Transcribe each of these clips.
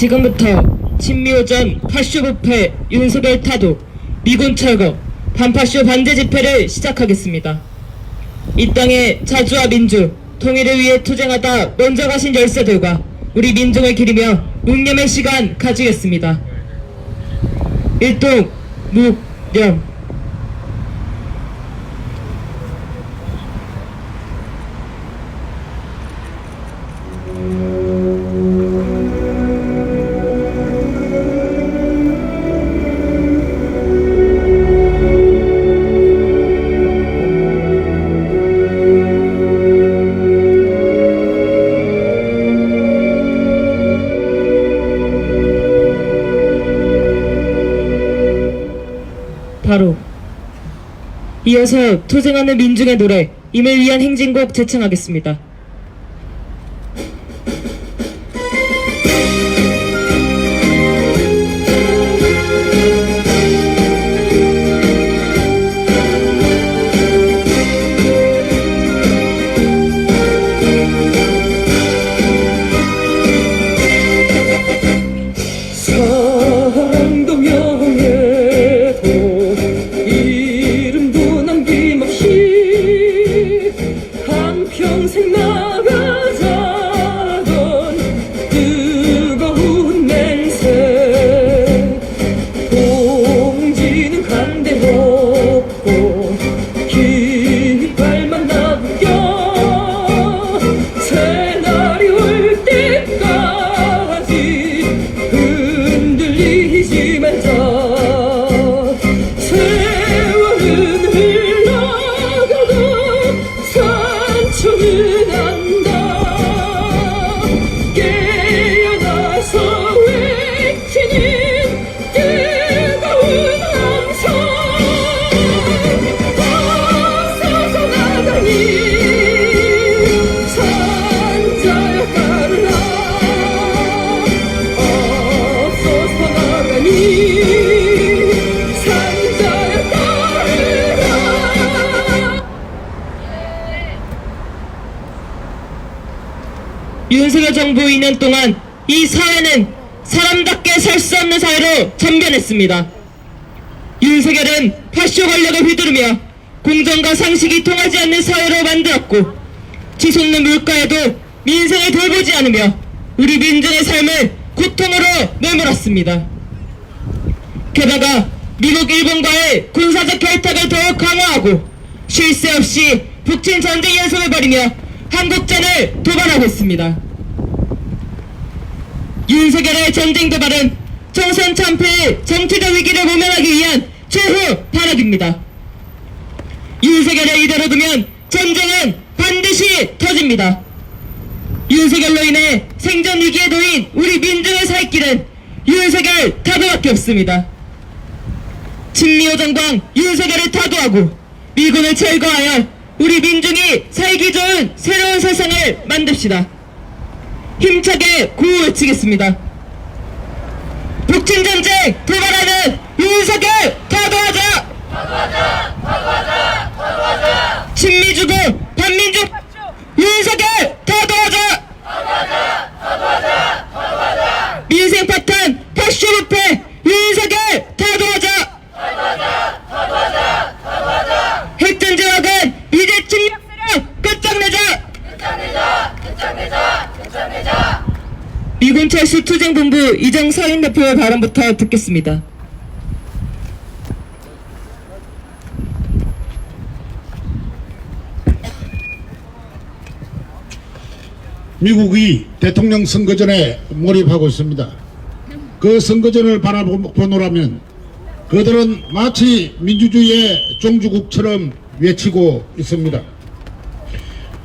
지금부터 친미오전 파쇼 부패 윤석열 타도 미군 철거 반파쇼 반대 집회를 시작하겠습니다. 이 땅의 자주와 민주 통일을 위해 투쟁하다 먼저 가신 열사들과 우리 민중을 기리며 묵념의 시간 가지겠습니다. 일동 묵 념 바로 이어서 투쟁하는 민중의 노래 임을 위한 행진곡 제청하겠습니다. 정부 2년 동안 이 사회는 사람답게 살 수 없는 사회로 전변했습니다. 윤석열은 파쇼 권력을 휘두르며 공정과 상식이 통하지 않는 사회로 만들었고 치솟는 물가에도 민생을 돌보지 않으며 우리 민중의 삶을 고통으로 내몰았습니다. 게다가 미국 일본과의 군사적 결탁을 더욱 강화하고 쉴 새 없이 북친 전쟁 연습을 벌이며 한국전을 도발하고 있습니다. 윤석열의 전쟁 도발은 총선 참패의 정치적 위기를 모면하기 위한 최후 발악입니다. 윤석열을 이대로 두면 전쟁은 반드시 터집니다. 윤석열로 인해 생존 위기에 놓인 우리 민중의 살 길은 윤석열 타도밖에 없습니다. 친미오정광 윤석열을 타도하고 미군을 철거하여 우리 민중이 살기 좋은 새로운 세상을 만듭시다. 힘차게 구호 외치겠습니다. 북친 전쟁 도발하는 윤석열 타도하자! 타도하자! 타도하자! 타도하자! 친미주고 반민족 윤석열 타도하자! 타도하자! 타도하자! 타도하자! 민생 파탄 파쇼 부패 윤석열 타도하자! 타도하자! 타도하자! 타도하자! 핵전제 와간 이제 침략 세력 끝장내자! 미군 철수 투쟁본부 이정 서인 대표의 발언부터 듣겠습니다. 미국이 대통령 선거전에 몰입하고 있습니다. 그 선거전을 바라보노라면 그들은 마치 민주주의의 종주국처럼 외치고 있습니다.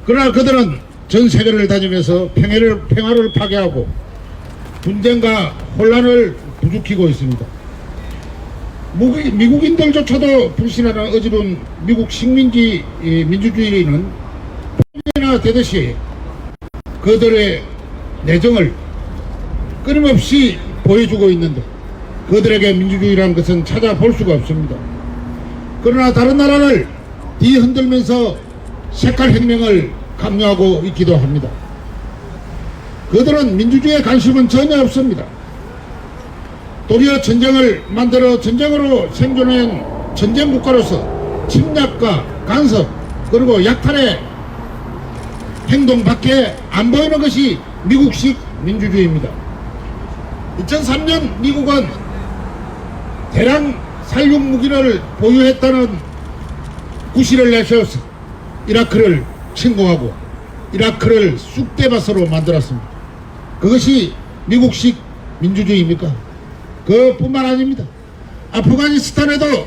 그러나 그들은 전 세계를 다니면서 평화를, 평화를 파괴하고 분쟁과 혼란을 부추기고 있습니다. 미국인들조차도 불신하는 어지러운 미국 식민지 이 민주주의는 나 되듯이 그들의 내정을 끊임없이 보여주고 있는데 그들에게 민주주의라는 것은 찾아볼 수가 없습니다. 그러나 다른 나라를 뒤흔들면서 색깔 혁명을 강요하고 있기도 합니다. 그들은 민주주의에 관심은 전혀 없습니다. 도리어 전쟁을 만들어 전쟁으로 생존한 전쟁 국가로서 침략과 간섭 그리고 약탈의 행동밖에 안 보이는 것이 미국식 민주주의입니다. 2003년 미국은 대량 살육 무기를 보유했다는 구실을 내세워서 이라크를 침공하고 이라크를 쑥대밭으로 만들었습니다. 그것이 미국식 민주주의입니까? 그뿐만 아닙니다. 아프가니스탄에도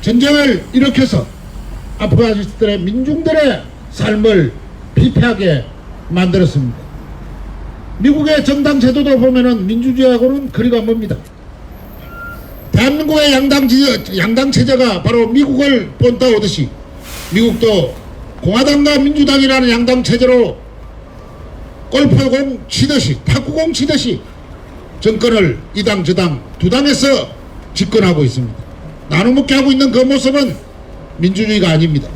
전쟁을 일으켜서 아프가니스탄의 민중들의 삶을 피폐하게 만들었습니다. 미국의 정당 제도도 보면은 민주주의하고는 거리가 멉니다. 대한민국의 양당, 지, 양당 체제가 바로 미국을 본따오듯이 미국도 공화당과 민주당이라는 양당 체제로 골프공 치듯이 탁구공 치듯이 정권을 이 당 저 당 두 당에서 집권하고 있습니다. 나눠먹게 하고 있는 그 모습은 민주주의가 아닙니다.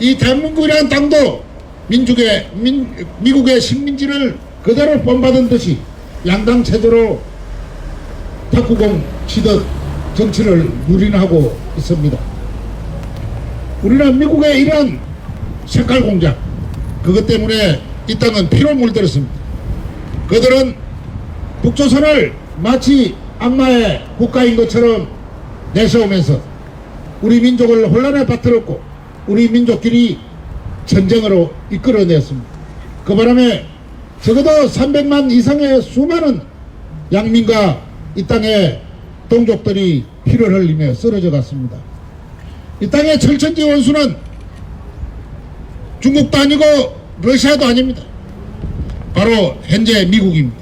이 대한민국이라는 땅도 민족의 민, 미국의 식민지를 그대로 본받은 듯이 양당 체제로 탁구공 치듯 정치를 누린하고 있습니다. 우리는 미국의 이런 색깔 공작 그것 때문에 이 땅은 피로 물들었습니다. 그들은 북조선을 마치 악마의 국가인 것처럼 내세우면서 우리 민족을 혼란에 빠뜨렸고 우리 민족끼리 전쟁으로 이끌어냈습니다. 그 바람에 적어도 300만 이상의 수많은 양민과 이 땅의 동족들이 피를 흘리며 쓰러져 갔습니다. 이 땅의 철천지 원수는 중국도 아니고 러시아도 아닙니다. 바로 현재 미국입니다.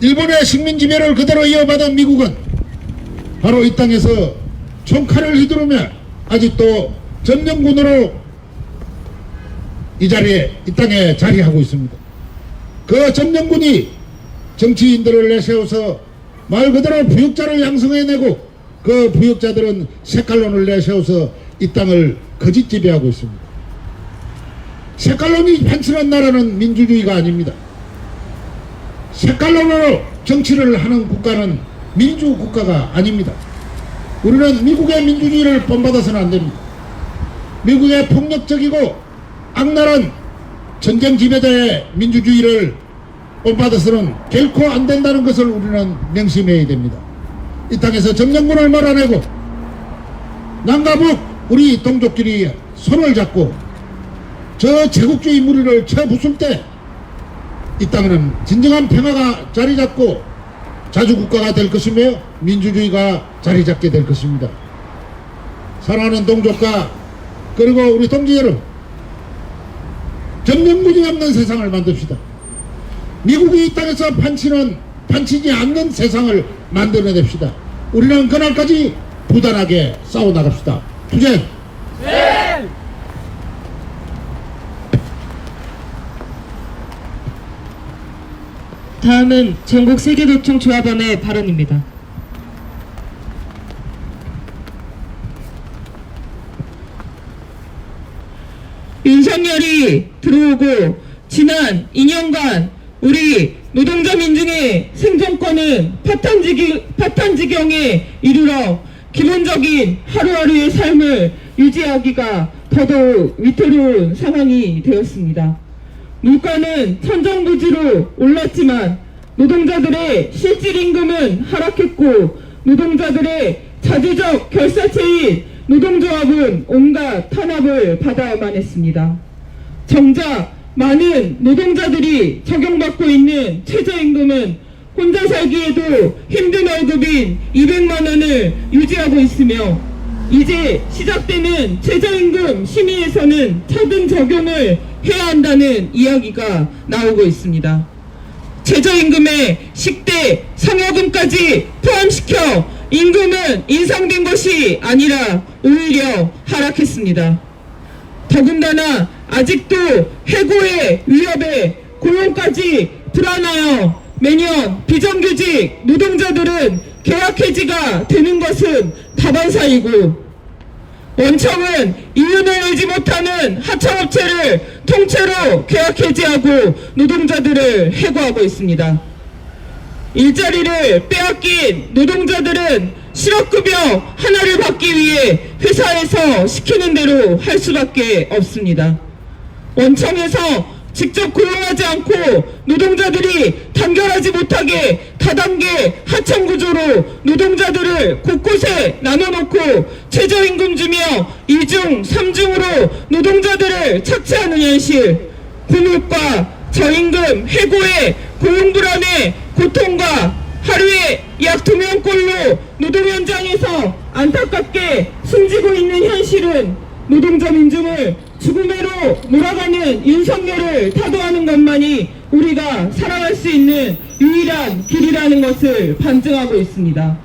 일본의 식민 지배를 그대로 이어받은 미국은 바로 이 땅에서 총칼을 휘두르며 아직도 점령군으로 이 자리에 이 땅에 자리하고 있습니다. 그 점령군이 정치인들을 내세워서 말 그대로 부역자를 양성해내고 그 부역자들은 색깔론을 내세워서 이 땅을 거짓 지배하고 있습니다. 색깔론이 판치는 나라는 민주주의가 아닙니다. 색깔론으로 정치를 하는 국가는 민주 국가가 아닙니다. 우리는 미국의 민주주의를 본받아서는 안 됩니다. 미국의 폭력적이고 악랄한 전쟁 지배자의 민주주의를 본받아서는 결코 안 된다는 것을 우리는 명심해야 됩니다. 이 땅에서 점령군을 몰아내고 남과 북 우리 동족끼리 손을 잡고 저 제국주의 무리를 쳐 부술 때 이 땅에는 진정한 평화가 자리 잡고 자주국가가 될 것이며 민주주의가 자리 잡게 될 것입니다. 사랑하는 동족과 그리고 우리 동지 여러분 점령군이 없는 세상을 만듭시다. 미국이 이 땅에서 판치는 판치지 않는 세상을 만들어냅시다. 우리는 그날까지 부단하게 싸워 나갑시다. 투쟁. 다음은 전국 세계도청 조합원의 발언입니다. 윤석열이 들어오고 지난 2년간 우리 노동자 민중의 생존권은 파탄지기, 파탄지경에 이르러 기본적인 하루하루의 삶을 유지하기가 더더욱 위태로운 상황이 되었습니다. 물가는 천정부지로 올랐지만 노동자들의 실질 임금은 하락했고 노동자들의 자주적 결사체인 노동조합은 온갖 탄압을 받아야만 했습니다. 정작 많은 노동자들이 적용받고 있는 최저임금은 혼자 살기에도 힘든 월급인 200만 원을 유지하고 있으며 이제 시작되는 최저임금 심의에서는 차등 적용을 해야 한다는 이야기가 나오고 있습니다. 최저임금에 식대, 상여금까지 포함시켜 임금은 인상된 것이 아니라 오히려 하락했습니다. 더군다나 아직도 해고의 위협에 고용까지 불안하여 매년 비정규직 노동자들은 계약 해지가 되는 것은 다반사이고 원청은 이윤을 내지 못하는 하청업체를 통째로 계약 해지하고 노동자들을 해고하고 있습니다. 일자리를 빼앗긴 노동자들은 실업급여 하나를 받기 위해 회사에서 시키는 대로 할 수밖에 없습니다. 원청에서 직접 고용하지 않고 노동자들이 단결하지 못하게 다단계 하청 구조로 노동자들을 곳곳에 나눠놓고 최저임금 주며 이중 삼중으로 노동자들을 착취하는 현실 곤혹과 저임금 해고의 고용 불안의 고통과 하루에 약두 명꼴로 노동 현장에서 안타깝게 숨지고 있는 현실은 노동자 민중을 죽음으로 몰아가는 윤석열을 타도하는 것만이 우리가 살아갈 수 있는 유일한 길이라는 것을 반증하고 있습니다.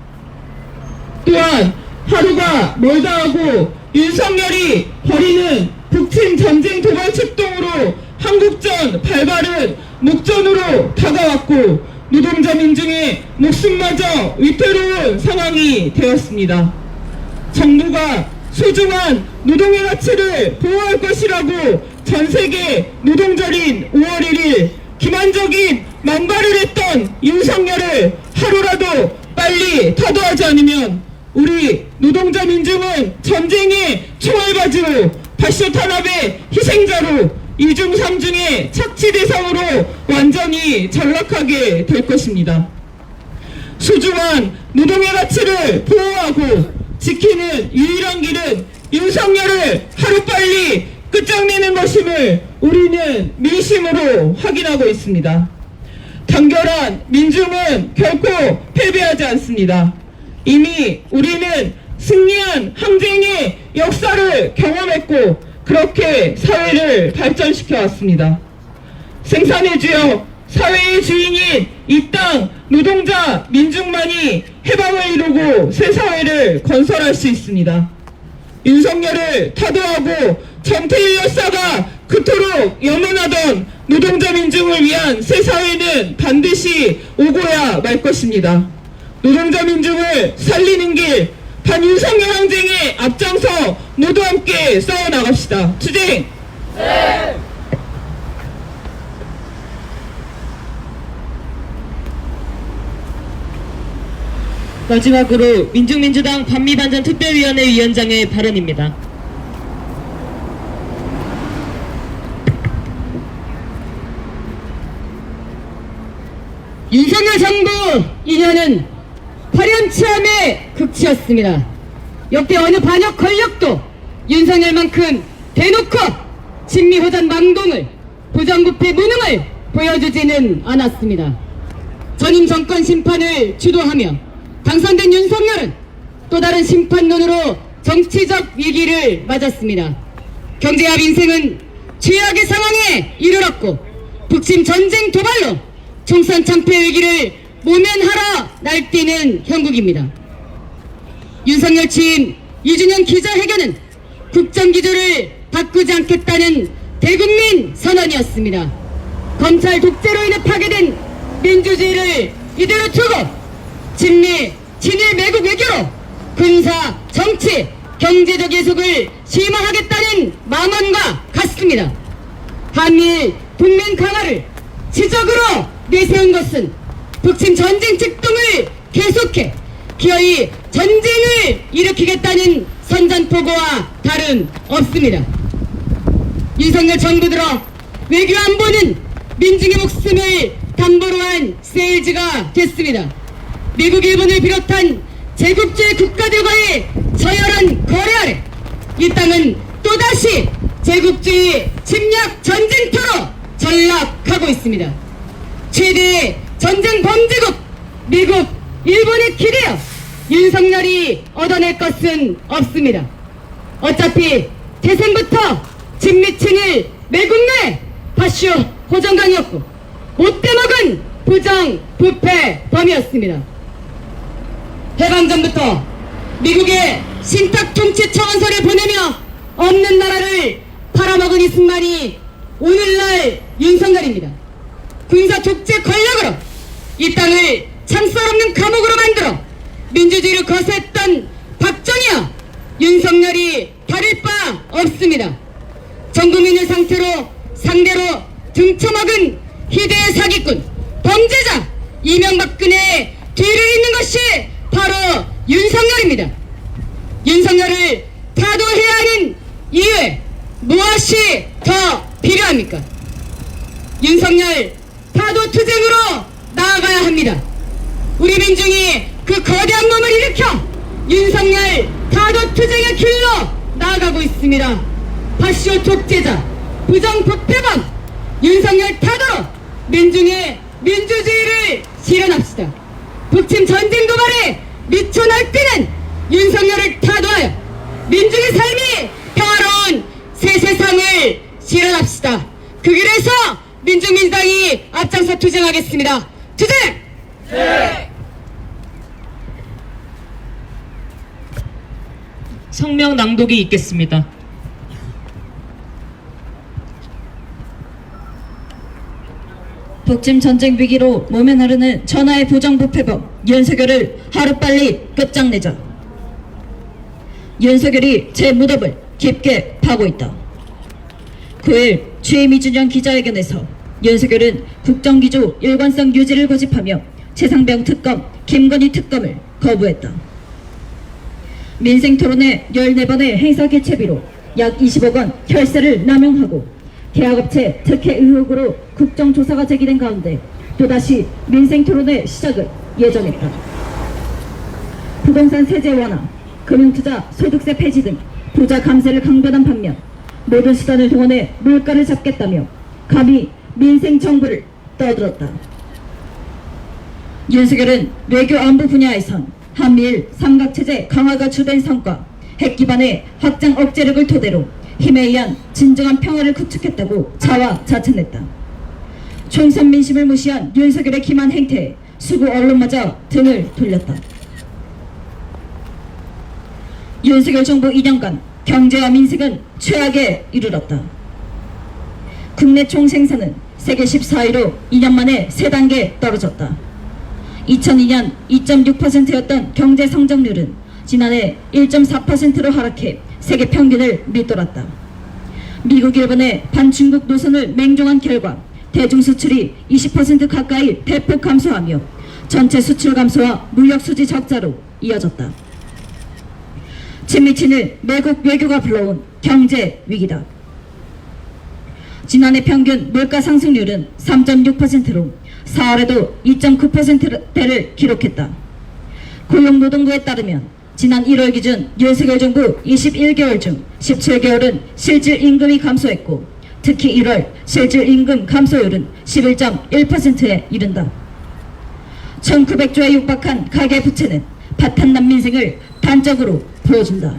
또한 하루가 멀다 하고 윤석열이 벌이는 북침 전쟁 도발 출동으로 한국전 발발은 목전으로 다가왔고 노동자 민중의 목숨마저 위태로운 상황이 되었습니다. 정부가 소중한 노동의 가치를 보호할 것이라고 전 세계 노동절인 5월 1일 기만적인 만발을 했던 윤석열을 하루라도 빨리 타도하지 않으면 우리 노동자 민중은 전쟁의 총알바지로 발쇼 탄압의 희생자로 이중 삼중의 착취 대상으로 완전히 전락하게 될 것입니다. 소중한 노동의 가치를 보호하고 지키는 유일한 길은 윤석열을 하루빨리 끝장내는 것임을 우리는 민심으로 확인하고 있습니다. 단결한 민중은 결코 패배하지 않습니다. 이미 우리는 승리한 항쟁의 역사를 경험했고 그렇게 사회를 발전시켜 왔습니다. 생산의 주역, 사회의 주인인 이 땅 노동자 민중만이 해방을 이루고 새 사회를 건설할 수 있습니다. 윤석열을 타도하고 정태일 열사가 그토록 염원하던 노동자 민중을 위한 새 사회는 반드시 오고야 말 것입니다. 노동자 민중을 살리는 길 반윤석열 항쟁에 앞장서 모두 함께 싸워나갑시다. 투쟁! 마지막으로 민중민주당 반미반전 특별위원회 위원장의 발언입니다. 윤석열 정부 2년은 화려치함의 극치였습니다. 역대 어느 반역 권력도 윤석열만큼 대놓고 친미호전 망동을 부정부패 무능을 보여주지는 않았습니다. 전임 정권 심판을 주도하며 당선된 윤석열은 또 다른 심판론으로 정치적 위기를 맞았습니다. 경제와 민생은 최악의 상황에 이르렀고 북침 전쟁 도발로 총선 참패 위기를 모면하러 날뛰는 형국입니다. 윤석열 취임 2주년 기자회견은 국정기조를 바꾸지 않겠다는 대국민 선언이었습니다. 검찰 독재로 인해 파괴된 민주주의를 이대로 두고 친미, 친일 매국 외교로 군사, 정치, 경제적 예속을 심화하겠다는 망언과 같습니다. 한미일 동맹 강화를 지적으로 내세운 것은 북침 전쟁 직동을 계속해 기어이 전쟁을 일으키겠다는 선전포고와 다름 없습니다. 윤석열 정부 들어 외교 안보는 민중의 목숨을 담보로 한 세일즈가 됐습니다. 미국, 일본을 비롯한 제국주의 국가들과의 저열한 거래 아래 이 땅은 또다시 제국주의 침략 전쟁터로 전락하고 있습니다. 최대 전쟁 범죄국 미국, 일본에 기대어 윤석열이 얻어낼 것은 없습니다. 어차피 태생부터 진미친일 매국 내 파쇼 호정강이었고 못돼 먹은 부정 부패 범이었습니다. 해방 전부터 미국의 신탁 통치 청원서를 보내며 없는 나라를 팔아먹은 이승만이 오늘날 윤석열입니다. 군사 독재 권력으로 이 땅을 창살 없는 감옥으로 만들어 민주주의를 거스했던 박정희와 윤석열이 다를 바 없습니다. 전 국민을 상태로 상대로 등쳐먹은 희대의 사기꾼 범죄자 이명박근혜 뒤를 잇는 것이 바로 윤석열입니다. 윤석열을 타도해야 하는 이유에 무엇이 더 필요합니까? 윤석열 타도 투쟁으로 나아가야 합니다. 우리 민중이 그 거대한 몸을 일으켜 윤석열 타도 투쟁의 길로 나아가고 있습니다. 파쇼 독재자, 부정부패범, 윤석열 타도로 민중의 민주주의를 실현합시다. 북침 전쟁 도발에 미쳐 날뛰는 윤석열을 타도하여 민중의 삶이 평화로운 새 세상을 실현합시다. 그 길에서 민주민주당이 앞장서 투쟁하겠습니다. 투쟁! 성명 낭독이 있겠습니다. 북침 전쟁 위기로 모면하르는 전하의 부정부패범 윤석열을 하루빨리 끝장내자. 윤석열이 제 무덤을 깊게 파고 있다. 9일 취임 2주년 기자회견에서 윤석열은 국정기조 일관성 유지를 고집하며 최상병 특검, 김건희 특검을 거부했다. 민생 토론회 14번의 행사 개최비로 약 20억 원 혈세를 남용하고 계약업체 특혜 의혹으로 국정조사가 제기된 가운데 또다시 민생 토론회 시작을 예정했다. 부동산 세제 완화, 금융투자, 소득세 폐지 등 부자 감세를 강변한 반면 모든 수단을 동원해 물가를 잡겠다며 감히 민생 정부를 떠들었다. 윤석열은 외교 안보 분야에선 한미일 삼각체제 강화가 주된 성과, 핵 기반의 확장 억제력을 토대로 힘에 의한 진정한 평화를 구축했다고 자화 자찬했다. 총선 민심을 무시한 윤석열의 기만 행태에 수구 언론마저 등을 돌렸다. 윤석열 정부 2년간 경제와 민생은 최악에 이르렀다. 국내 총생산은 세계 14위로 2년 만에 3단계 떨어졌다. 2002년 2.6%였던 경제 성장률은 지난해 1.4%로 하락해 세계 평균을 밑돌았다. 미국, 일본의 반중국 노선을 맹종한 결과 대중 수출이 20% 가까이 대폭 감소하며 전체 수출 감소와 무역 수지 적자로 이어졌다. 친미친을 매국 외교가 불러온 경제 위기다. 지난해 평균 물가 상승률은 3.6%로 4월에도 2.9%대를 기록했다. 고용노동부에 따르면 지난 1월 기준 윤석열 정부 21개월 중 17개월은 실질 임금이 감소했고 특히 1월 실질 임금 감소율은 11.1%에 이른다. 1900조에 육박한 가계 부채는 파탄 난 민생을 단적으로 보여준다.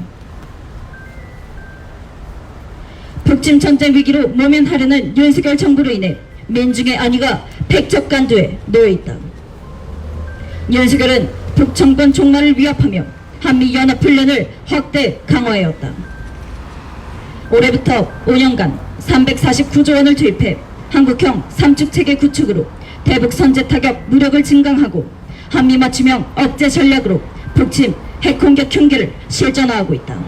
북침 전쟁 위기로 모면하려는 윤석열 정부로 인해 민중의 안위가 백척간두에 놓여 있다. 윤석열은 북정권 종말을 위협하며 한미연합훈련을 확대 강화해왔다. 올해부터 5년간 349조 원을 투입해 한국형 삼축체계 구축으로 대북 선제 타격 무력을 증강하고 한미 맞춤형 억제 전략으로 북침 핵공격 흉기를 실전화하고 있다.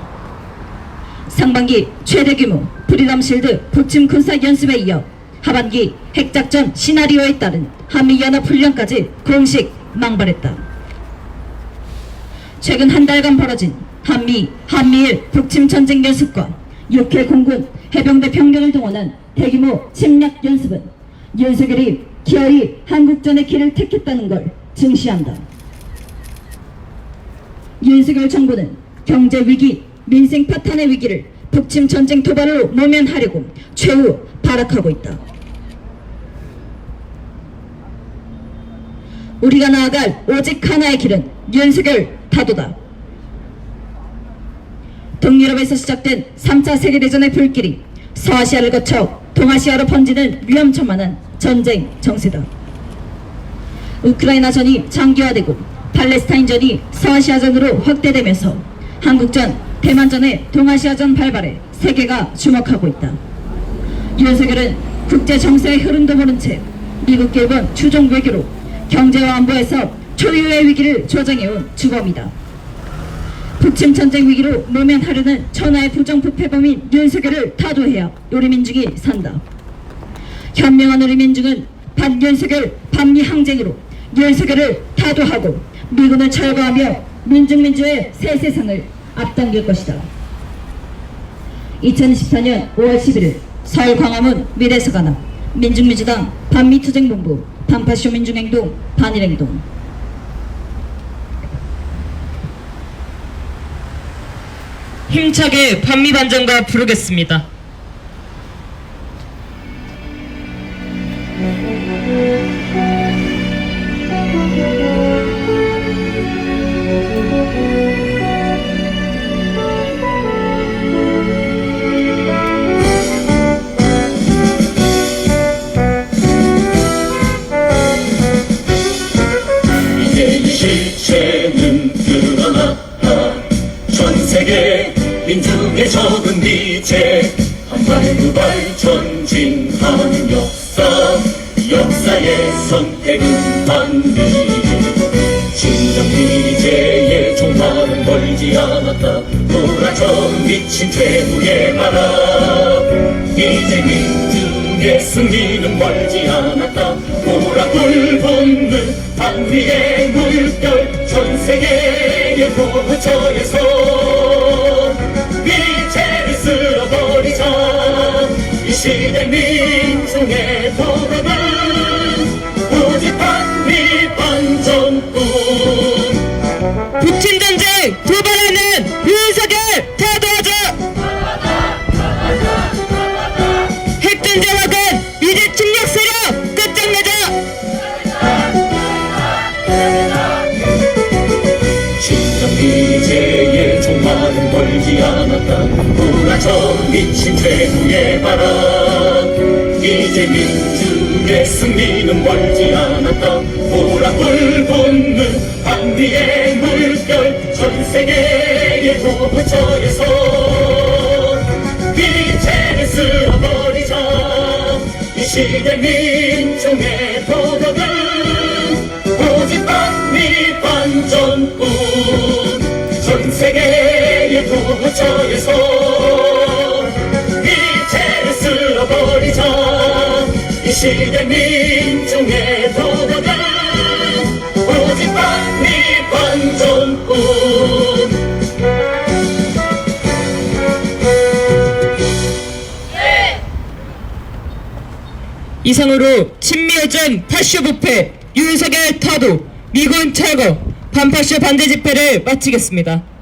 상반기 최대 규모 프리덤 실드 북침 군사 연습에 이어 하반기 핵작전 시나리오에 따른 한미연합훈련까지 공식 망발했다. 최근 한 달간 벌어진 한미, 한미일 북침 전쟁 연습과 6회 공군 해병대 병력을 동원한 대규모 침략 연습은 윤석열이 기어이 한국전의 길을 택했다는 걸 증시한다. 윤석열 정부는 경제 위기, 민생 파탄의 위기를 북침 전쟁 도발로 모면하려고 최후 발악하고 있다. 우리가 나아갈 오직 하나의 길은 윤석열 타도다. 동유럽에서 시작된 3차 세계대전의 불길이 서아시아를 거쳐 동아시아로 번지는 위험천만한 전쟁 정세다. 우크라이나전이 장기화되고 팔레스타인전이 서아시아전으로 확대되면서 한국전, 대만전의 동아시아전 발발에 세계가 주목하고 있다. 윤석열은 국제 정세의 흐름도 모른 채 미국, 일본 추종 외교로 경제와 안보에서 초유의 위기를 조장해온 주범이다. 북침 전쟁 위기로 모면하려는 천하의 부정부패범인 윤석열을 타도해야 우리 민중이 산다. 현명한 우리 민중은 반윤석열 반미 항쟁으로 윤석열을 타도하고 미군을 철거하며 민중민주의 새 세상을 앞당길 것이다. 2024년 5월 11일 서울 광화문 미래서관앞 민중민주당 반미투쟁본부 반파쇼 민중행동 반일행동 힘차게 반미반전가 부르겠습니다. 실체는 드러나 전 세계 민중의 적은 이제 한발 두발 전진하는 역사 역사의 선택은 반드 진정 이제의 종말은 멀지 않았다. 돌아져 미친 최후의 나라 이제 민 중의 승리는 멀지 않았다 오락을 붙는 반리의 물결 전 세계의 고처에서 이제를 쓸어버리자 이 시대 민중의 미친 최후의 바람 이제 민주의 승리는 멀지 않았다. 보락을 붙는 반리의 물결 전 세계의 도처에서 이제를 쓸어버리자. 이 시대 민중의 도덕은 시대 민중의 도덕은 오직 반미 반전뿐 이상으로 친미여전 파쇼 부패 윤석열 타도 미군 철거 반파쇼 반대 집회를 마치겠습니다.